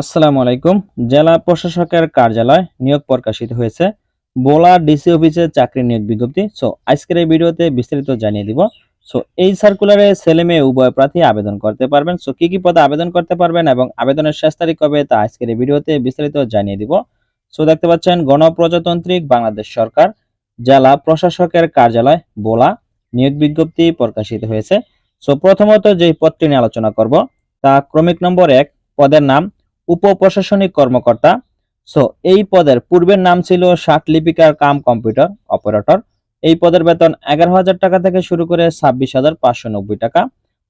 আসসালামু আলাইকুম। জেলা প্রশাসকের কার্যালয় নিয়োগ প্রকাশিত হয়েছে। বোলা ডিসি অফিসে চাকরি নিয়োগ বিজ্ঞপ্তি। সো আজকের এই ভিডিওতে বিস্তারিত জানিয়ে দিব। সো এই সার্কুলারে ছেলে মেয়ে উভয় প্রার্থী আবেদন করতে পারবেন। সো কি কি পদে আবেদন করতে পারবেন এবং আবেদনের শেষ তারিখ কবে তা আজকের এই ভিডিওতে বিস্তারিত জানিয়ে দিব। সো দেখতে পাচ্ছেন, গণপ্রজাতান্ত্রিক বাংলাদেশ সরকার, জেলা প্রশাসকের কার্যালয়, বোলা, নিয়োগ বিজ্ঞপ্তি প্রকাশিত হয়েছে। সো প্রথমত যে পদটি নিয়ে আলোচনা করব, তা ক্রমিক নম্বর এক, পদের নাম উপপ্রশাসনিক কর্মকর্তা। সো এই পদের পূর্বের নাম ছিল ষাট লিপিকার কাম কম্পিউটার অপারেটর। এই পদের বেতন এগারো হাজার টাকা থেকে শুরু করে ছাব্বিশ হাজার পাঁচশো নব্বই টাকা।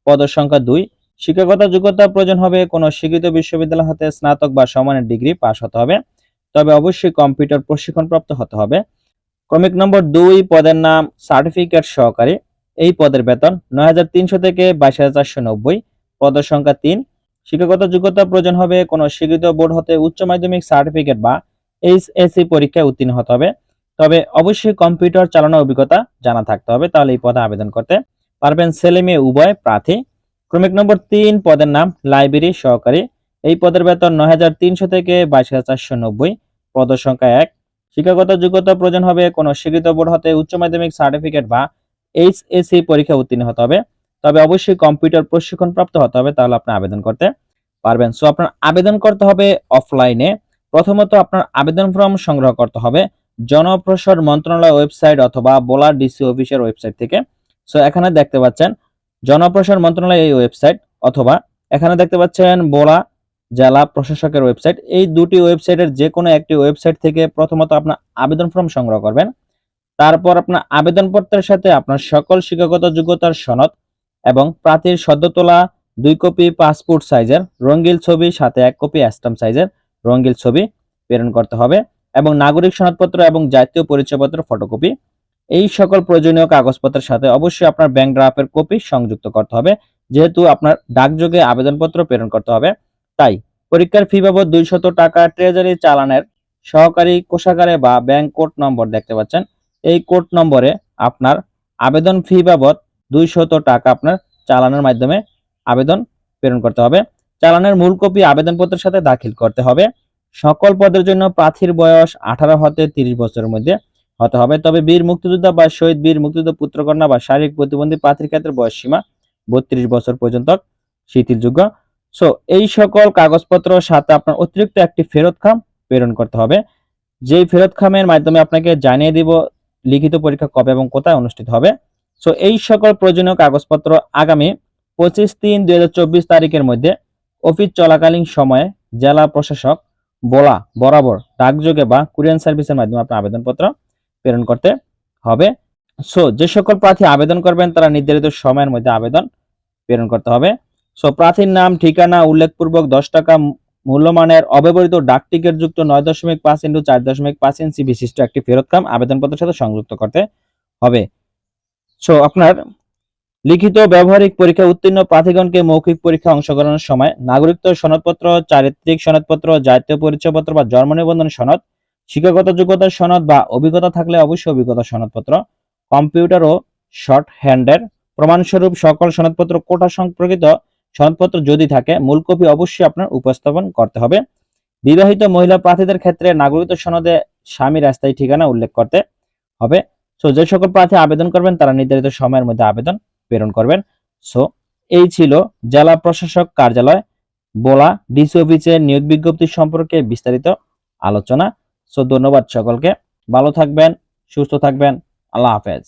পদের সংখ্যা দুই, শিক্ষাগত যোগ্যতা প্রয়োজন হবে, কোনো স্বীকৃত বিশ্ববিদ্যালয় হতে স্নাতক বা সমানের ডিগ্রি পাস হতে হবে। তবে অবশ্যই কম্পিউটার প্রশিক্ষণপ্রাপ্ত হতে হবে। ক্রমিক নম্বর দুই, পদের নাম সার্টিফিকেট সহকারী। এই পদের বেতন নয় হাজার তিনশো থেকে বাইশ হাজার চারশো নব্বই। পদের সংখ্যা তিন শিক্ষাগত যোগ্যতা প্রয়োজন হবে কোনো স্বীকৃত বোর্ড হতে উচ্চ মাধ্যমিক সার্টিফিকেট বা এইচএসসি পরীক্ষায় উত্তীর্ণ হতে হবে। তবে অবশ্যই কম্পিউটার চালানোর অভিজ্ঞতা জানা থাকতে হবে। তাহলে এই পদে আবেদন করতে পারবেন ছেলে মেয়ে উভয় প্রার্থী। ক্রমিক নম্বর তিন পদের নাম লাইব্রেরি সহকারী। এই পদের বেতন নয় হাজার তিনশো থেকে বাইশ হাজার চারশো নব্বই। পদের সংখ্যা এক। শিক্ষাগত যোগ্যতা প্রয়োজন হবে কোনো স্বীকৃত বোর্ড হতে উচ্চ মাধ্যমিক সার্টিফিকেট বা এইচএসসি পরীক্ষা উত্তীর্ণ হতে হবে। তবে অবশ্যই কম্পিউটার প্রশিক্ষণ প্রাপ্ত হতে হবে, তাহলে আপনি আবেদন করতে পারবেন। সো আপনার আবেদন করতে হবে অফলাইনে প্রথমত আপনার আবেদন ফর্ম সংগ্রহ করতে হবে জনপ্রসার মন্ত্রণালয় ওয়েবসাইট অথবা বোলার ডিসি অফিসের ওয়েবসাইট থেকে। সো এখানে দেখতে পাচ্ছেন জনপ্রসার মন্ত্রণালয় এই ওয়েবসাইট অথবা এখানে দেখতে পাচ্ছেন বোলা জেলা প্রশাসকের ওয়েবসাইট এই দুটি ওয়েবসাইটের যে কোনো একটি ওয়েবসাইট থেকে প্রথমত আপনার আবেদন ফর্ম সংগ্রহ করবেন। তারপর আপনার আবেদনপত্রের সাথে আপনার সকল শিক্ষাগত যোগ্যতার সনদ এবং প্রার্থীর সদ্য তোলা দুই কপি পাসপোর্ট সাইজের রঙিন ছবি, সাথে এক কপি অ্যাস্টাম সাইজের রঙিন ছবি প্রেরণ করতে হবে এবং নাগরিক সনদপত্র এবং জাতীয় পরিচয়পত্র ফটোকপি। এই সকল প্রয়োজনীয় কাগজপত্রের সাথে অবশ্যই আপনার ব্যাংক ড্রাফের কপি সংযুক্ত করতে হবে। যেহেতু আপনার ডাকযোগে আবেদনপত্র প্রেরণ করতে হবে, তাই পরীক্ষার ফি বাবদ দুইশত টাকা ট্রেজারি চালানের সহকারী কোষাগারে বা ব্যাংক কোড নম্বর দেখতে পাচ্ছেন। এই কোড নম্বরে আপনার আবেদন ফি বাবদ দুইশত টাকা আপনার চালানের মাধ্যমে আবেদন প্রেরণ করতে হবে। চালানের মূল কপি আবেদনপত্রের সাথে দাখিল করতে হবে। সকল পদের জন্য প্রার্থীর বয়স আঠারো হতে তিরিশ বছরের মধ্যে হতে হবে। তবে বীর মুক্তিযোদ্ধা বা শহীদ বীর মুক্তিযোদ্ধা পুত্রকন্যা বা শারীরিক প্রতিবন্ধী প্রার্থীর ক্ষেত্রে বয়স সীমা বত্রিশ বছর পর্যন্ত শিথিলযোগ্য। সো এই সকল কাগজপত্র সাথে আপনার অতিরিক্ত একটি ফেরত খাম প্রেরণ করতে হবে। যেই ফেরত খামের মাধ্যমে আপনাকে জানিয়ে দিব লিখিত পরীক্ষা কবে এবং কোথায় অনুষ্ঠিত হবে। সো এই সকল প্রয়োজনীয় কাগজপত্র আগামী পঁচিশ তিন দুই তারিখের মধ্যে অফিস চলাকালীন সময়ে জেলা প্রশাসক বলা বরাবর ডাকযোগে বা কুরিয়ান সার্ভিসের মাধ্যমে আপনার আবেদনপত্র প্রেরণ করতে হবে। সো যে সকল প্রার্থী আবেদন করবেন, তারা নির্ধারিত সময়ের মধ্যে আবেদন প্রেরণ করতে হবে। সো প্রার্থীর নাম, ঠিকানা, উল্লেখপূর্বক দশ টাকা মূল্যমানের অব্যবহৃত ডাক টিকিট যুক্ত নয় দশমিক পাঁচ ইন্টু চার দশমিক পাঁচ ইঞ্চি বিশিষ্ট একটি ফেরত খাম আবেদনপত্রের সাথে সংযুক্ত করতে হবে। সো আপনার লিখিত ব্যবহারিক পরীক্ষা উত্তীর্ণ প্রার্থীগণকে মৌখিক পরীক্ষা অংশগ্রহণের সময় নাগরিকত্ব সনদপত্র, চারিত্রিক সনদপত্র, জাতীয় পরিচয়পত্র বা জন্ম নিবন্ধন সনদ, শিক্ষাগত যোগ্যতার সনদ বা অভিজ্ঞতা থাকলে অবশ্যই অভিজ্ঞতা সনদপত্র, কম্পিউটার ও শর্ট হ্যান্ডের প্রমাণস্বরূপ সকল সনদপত্র কোটা সম্পর্কিত সনদপত্র যদি থাকে মূল কপি অবশ্যই আপনার উপস্থাপন করতে হবে। বিবাহিত মহিলা প্রার্থীদের ক্ষেত্রে নাগরিকত্ব সনদে স্বামীর রাস্তায় ঠিকানা উল্লেখ করতে হবে। সো যে সকল প্রার্থী আবেদন করবেন, তারা নির্ধারিত সময়ের মধ্যে আবেদন প্রেরণ করবেন। সো এই ছিল জেলা প্রশাসক কার্যালয়, বোলা ডিসি অফিসের নিয়োগ বিজ্ঞপ্তি সম্পর্কে বিস্তারিত আলোচনা। সো ধন্যবাদ সকলকে। ভালো থাকবেন, সুস্থ থাকবেন। আল্লাহ হাফেজ।